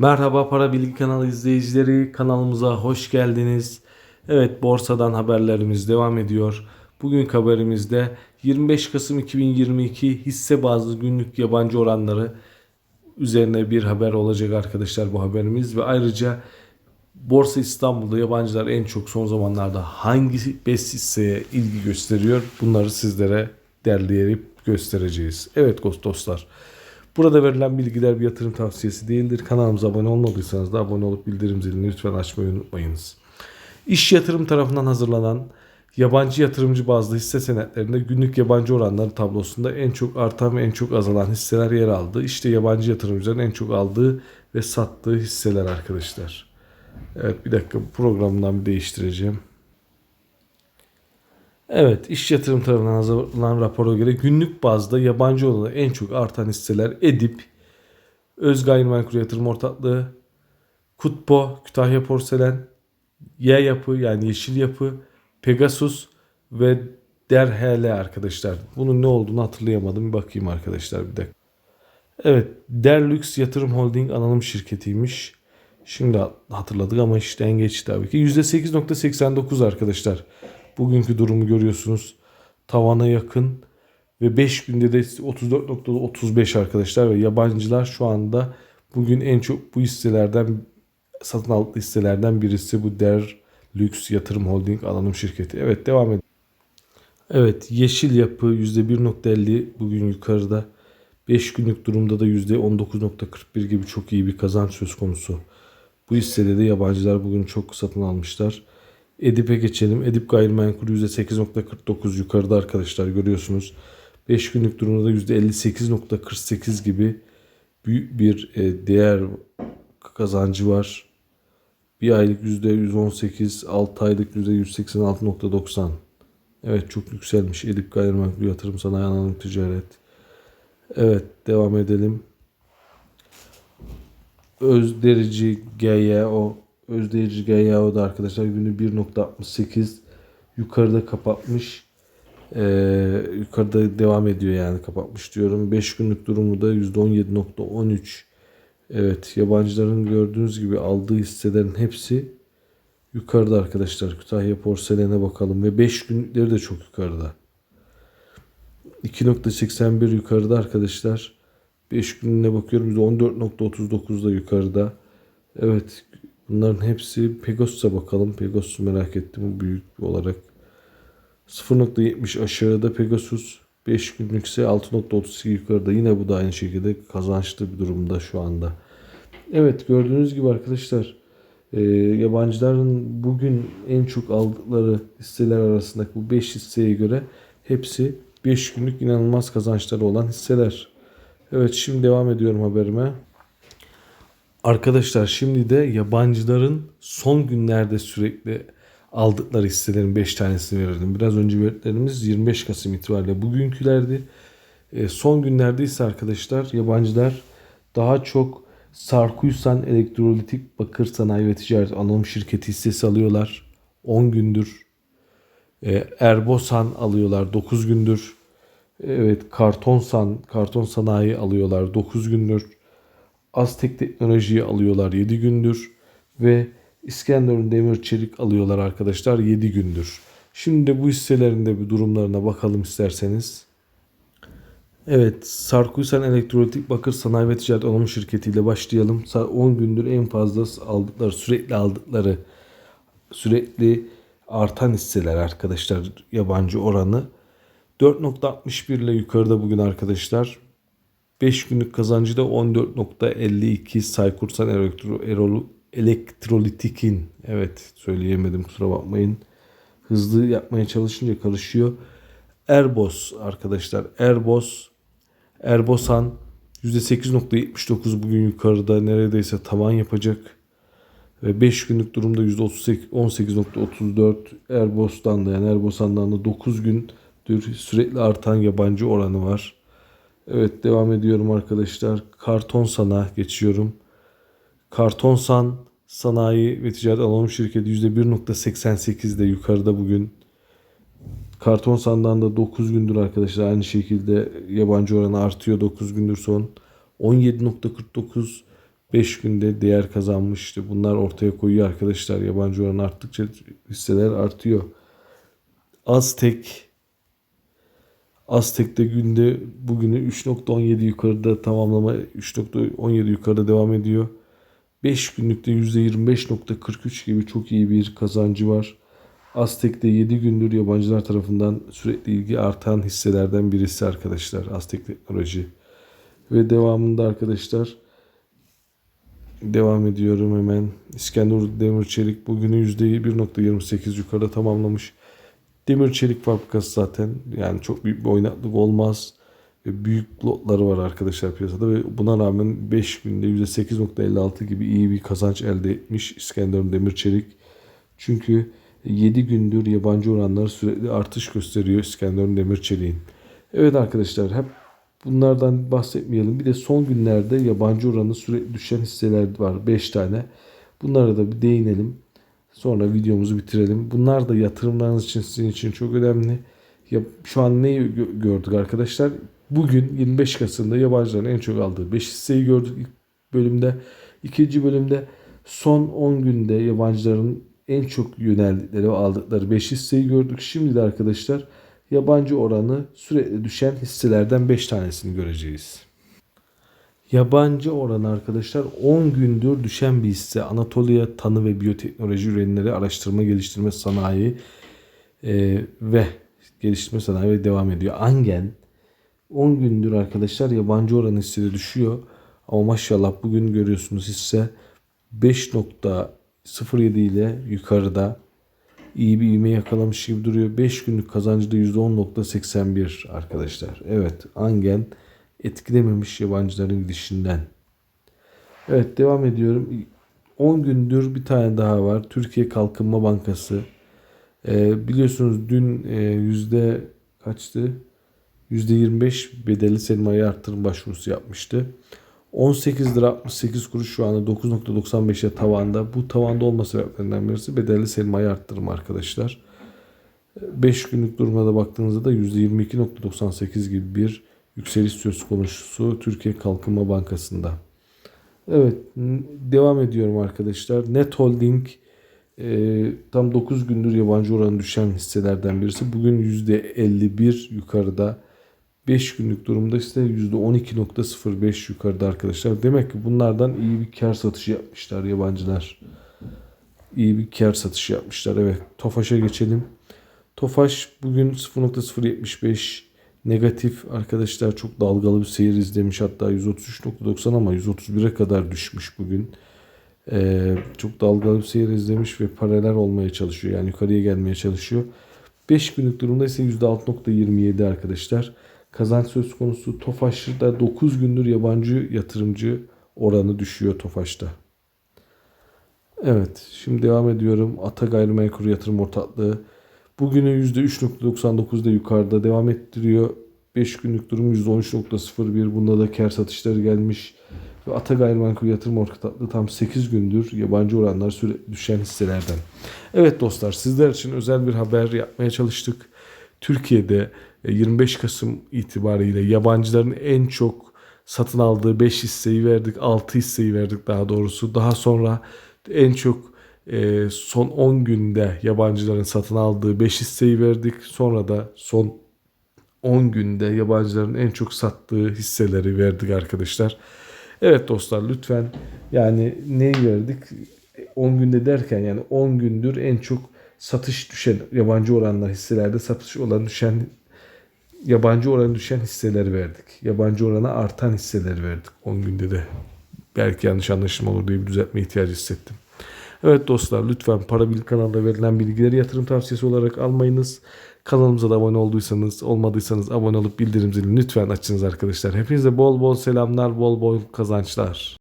Merhaba Para Bilgi kanalı izleyicileri kanalımıza hoş geldiniz. Evet borsadan haberlerimiz devam ediyor. Bugünkü haberimizde 25 Kasım 2022 hisse bazlı günlük yabancı oranları üzerine bir haber olacak arkadaşlar bu haberimiz ve ayrıca Borsa İstanbul'da yabancılar en çok son zamanlarda hangi 5 hisseye ilgi gösteriyor bunları sizlere derleyip göstereceğiz. Evet dostlar. Burada verilen bilgiler bir yatırım tavsiyesi değildir. Kanalımıza abone olmadıysanız da abone olup bildirim zilini lütfen açmayı unutmayınız. İş yatırım tarafından hazırlanan yabancı yatırımcı bazlı hisse senetlerinde günlük yabancı oranları tablosunda en çok artan ve en çok azalan hisseler yer aldı. İşte yabancı yatırımcıların en çok aldığı ve sattığı hisseler arkadaşlar. Evet bir dakika programdan bir değiştireceğim. Evet, iş yatırım tarafından hazırlanan rapora göre günlük bazda yabancı olarak en çok artan hisseler Edip, Öz Gayrimenkul Yatırım Ortaklığı, Kutpo, Kütahya Porselen, Y Yapı yani Yeşil Yapı, Pegasus ve Derhele arkadaşlar. Bunun ne olduğunu hatırlayamadım. Bir bakayım arkadaşlar bir dakika. Evet, Derlux Yatırım Holding anonim şirketiymiş. Şimdi hatırladık ama işten geçti tabii ki. %8.89 arkadaşlar. Bugünkü durumu görüyorsunuz. Tavana yakın ve 5 günde de 34.35 arkadaşlar ve yabancılar şu anda bugün en çok bu hisselerden satın aldığı hisselerden birisi bu Der Lüks Yatırım Holding anonim şirketi. Evet devam edelim. Evet yeşil yapı %1.50 bugün yukarıda. 5 günlük durumda da %19.41 gibi çok iyi bir kazanç söz konusu. Bu hissede de yabancılar bugün çok satın almışlar. Edip'e geçelim. Edip gayrimenkul %8.49 yukarıda arkadaşlar görüyorsunuz. 5 günlük durumda da %58.48 gibi büyük bir e, değer kazancı var. Bir aylık %118, 6 aylık %186.90. Evet çok yükselmiş. Edip gayrimenkul yatırım sanayi anonim ticaret. Evet devam edelim. Özderici GYO Özdeyirci GYO da arkadaşlar günü 1.68 yukarıda kapatmış. Ee, yukarıda devam ediyor yani kapatmış diyorum. 5 günlük durumu da %17.13. Evet yabancıların gördüğünüz gibi aldığı hisselerin hepsi yukarıda arkadaşlar. Kütahya porselene bakalım ve 5 günlükleri de çok yukarıda. 2.81 yukarıda arkadaşlar. 5 gününe bakıyorum %14.39'da yukarıda. Evet bunların hepsi Pegasus'a bakalım. Pegasus'u merak ettim büyük olarak. 0.70 aşağıda Pegasus. 5 günlük ise 6.32 yukarıda. Yine bu da aynı şekilde kazançlı bir durumda şu anda. Evet gördüğünüz gibi arkadaşlar e, yabancıların bugün en çok aldıkları hisseler arasındaki bu 5 hisseye göre hepsi 5 günlük inanılmaz kazançları olan hisseler. Evet şimdi devam ediyorum haberime. Arkadaşlar şimdi de yabancıların son günlerde sürekli aldıkları hisselerin 5 tanesini verirdim. Biraz önce verdiklerimiz 25 Kasım itibariyle bugünkülerdi. E, son günlerde ise arkadaşlar yabancılar daha çok Sarkuysan Elektrolitik Bakır Sanayi ve Ticaret Anonim Şirketi hissesi alıyorlar. 10 gündür. E, Erbosan alıyorlar 9 gündür. Evet Kartonsan, Karton Sanayi alıyorlar 9 gündür. Aztek Teknoloji'yi alıyorlar 7 gündür. Ve İskenderun Demir Çelik alıyorlar arkadaşlar 7 gündür. Şimdi de bu hisselerin de bir durumlarına bakalım isterseniz. Evet, Sarkuysan Elektrolitik Bakır Sanayi ve Ticaret Anonim Şirketi ile başlayalım. 10 gündür en fazla aldıkları, sürekli aldıkları, sürekli artan hisseler arkadaşlar yabancı oranı. 4.61 ile yukarıda bugün arkadaşlar. 5 günlük kazancı da 14.52 Saykursan Elektro, Erol, Elektrolitik'in. Evet söyleyemedim kusura bakmayın. Hızlı yapmaya çalışınca karışıyor. Erbos arkadaşlar. Erbos Erbosan %8.79 bugün yukarıda neredeyse tavan yapacak. Ve 5 günlük durumda %18.34 Erbos'tan da yani Erbosan'dan da 9 gündür sürekli artan yabancı oranı var. Evet devam ediyorum arkadaşlar. Karton Sana geçiyorum. Kartonsan Sanayi ve Ticaret Anonim Şirketi %1.88'de yukarıda bugün. Kartonsan'dan da 9 gündür arkadaşlar aynı şekilde yabancı oranı artıyor 9 gündür son. 17.49 5 günde değer kazanmıştı. Bunlar ortaya koyuyor arkadaşlar. Yabancı oran arttıkça hisseler artıyor. Aztek Aztek'te günde bugünü 3.17 yukarıda tamamlama 3.17 yukarıda devam ediyor. 5 günlükte %25.43 gibi çok iyi bir kazancı var. Aztek'te 7 gündür yabancılar tarafından sürekli ilgi artan hisselerden birisi arkadaşlar. Aztek Teknoloji. Ve devamında arkadaşlar devam ediyorum hemen. İskenderun Demir Çelik bugünü %1.28 yukarıda tamamlamış. Demir çelik fabrikası zaten yani çok büyük bir oynaklık olmaz. Büyük lotları var arkadaşlar piyasada ve buna rağmen 5 günde %8.56 gibi iyi bir kazanç elde etmiş İskenderun Demir Çelik. Çünkü 7 gündür yabancı oranlar sürekli artış gösteriyor İskenderun Demir Çelik'in. Evet arkadaşlar hep bunlardan bahsetmeyelim. Bir de son günlerde yabancı oranı sürekli düşen hisseler var 5 tane. Bunlara da bir değinelim. Sonra videomuzu bitirelim. Bunlar da yatırımlarınız için sizin için çok önemli. Ya şu an neyi gö- gördük arkadaşlar? Bugün 25 Kasım'da yabancıların en çok aldığı 5 hisseyi gördük ilk bölümde. İkinci bölümde son 10 günde yabancıların en çok yöneldikleri ve aldıkları 5 hisseyi gördük. Şimdi de arkadaşlar yabancı oranı sürekli düşen hisselerden 5 tanesini göreceğiz. Yabancı oranı arkadaşlar 10 gündür düşen bir hisse. Anatolia Tanı ve Biyoteknoloji Ürünleri Araştırma Geliştirme Sanayi e, ve Geliştirme Sanayi devam ediyor. Angen 10 gündür arkadaşlar yabancı oranı hisseleri düşüyor. Ama maşallah bugün görüyorsunuz hisse 5.07 ile yukarıda iyi bir ivme yakalamış gibi duruyor. 5 günlük kazancı da %10.81 arkadaşlar. Evet Angen etkilememiş yabancıların gidişinden. Evet devam ediyorum. 10 gündür bir tane daha var. Türkiye Kalkınma Bankası. Ee, biliyorsunuz dün e, yüzde kaçtı? %25 bedelli sermaye artırım başvurusu yapmıştı. 18 lira 68 kuruş şu anda 9.95'e tavanda. Bu tavanda olma sebeplerinden birisi bedelli sermaye arttırım arkadaşlar. 5 günlük durumda baktığınızda da %22.98 gibi bir yükseliş söz konusu Türkiye Kalkınma Bankası'nda. Evet devam ediyorum arkadaşlar. Net Holding e, tam 9 gündür yabancı oranı düşen hisselerden birisi. Bugün %51 yukarıda. 5 günlük durumda ise %12.05 yukarıda arkadaşlar. Demek ki bunlardan iyi bir kar satışı yapmışlar yabancılar. İyi bir kar satışı yapmışlar. Evet Tofaş'a geçelim. Tofaş bugün 0.075 negatif arkadaşlar çok dalgalı bir seyir izlemiş. Hatta 133.90 ama 131'e kadar düşmüş bugün. Ee, çok dalgalı bir seyir izlemiş ve paralel olmaya çalışıyor. Yani yukarıya gelmeye çalışıyor. 5 günlük durumda ise %6.27 arkadaşlar. Kazanç söz konusu Tofaş'ta 9 gündür yabancı yatırımcı oranı düşüyor Tofaş'ta. Evet şimdi devam ediyorum. Ata Gayrimenkul Yatırım Ortaklığı Bugünü %3.99'da yukarıda devam ettiriyor. 5 günlük durum %13.01. Bunda da kar satışları gelmiş. Ve Ata Gayrimenkul Yatırım Ortaklığı tam 8 gündür yabancı oranlar sürekli düşen hisselerden. Evet dostlar sizler için özel bir haber yapmaya çalıştık. Türkiye'de 25 Kasım itibariyle yabancıların en çok satın aldığı 5 hisseyi verdik. 6 hisseyi verdik daha doğrusu. Daha sonra en çok e, son 10 günde yabancıların satın aldığı 5 hisseyi verdik. Sonra da son 10 günde yabancıların en çok sattığı hisseleri verdik arkadaşlar. Evet dostlar lütfen yani neyi verdik? 10 günde derken yani 10 gündür en çok satış düşen yabancı oranlar hisselerde satış olan düşen yabancı oranı düşen hisseleri verdik. Yabancı oranı artan hisseleri verdik 10 günde de. Belki yanlış anlaşılma olur diye bir düzeltme ihtiyacı hissettim. Evet dostlar lütfen Para Bil kanalında verilen bilgileri yatırım tavsiyesi olarak almayınız. Kanalımıza da abone olduysanız, olmadıysanız abone olup bildirim zilini lütfen açınız arkadaşlar. Hepinize bol bol selamlar, bol bol kazançlar.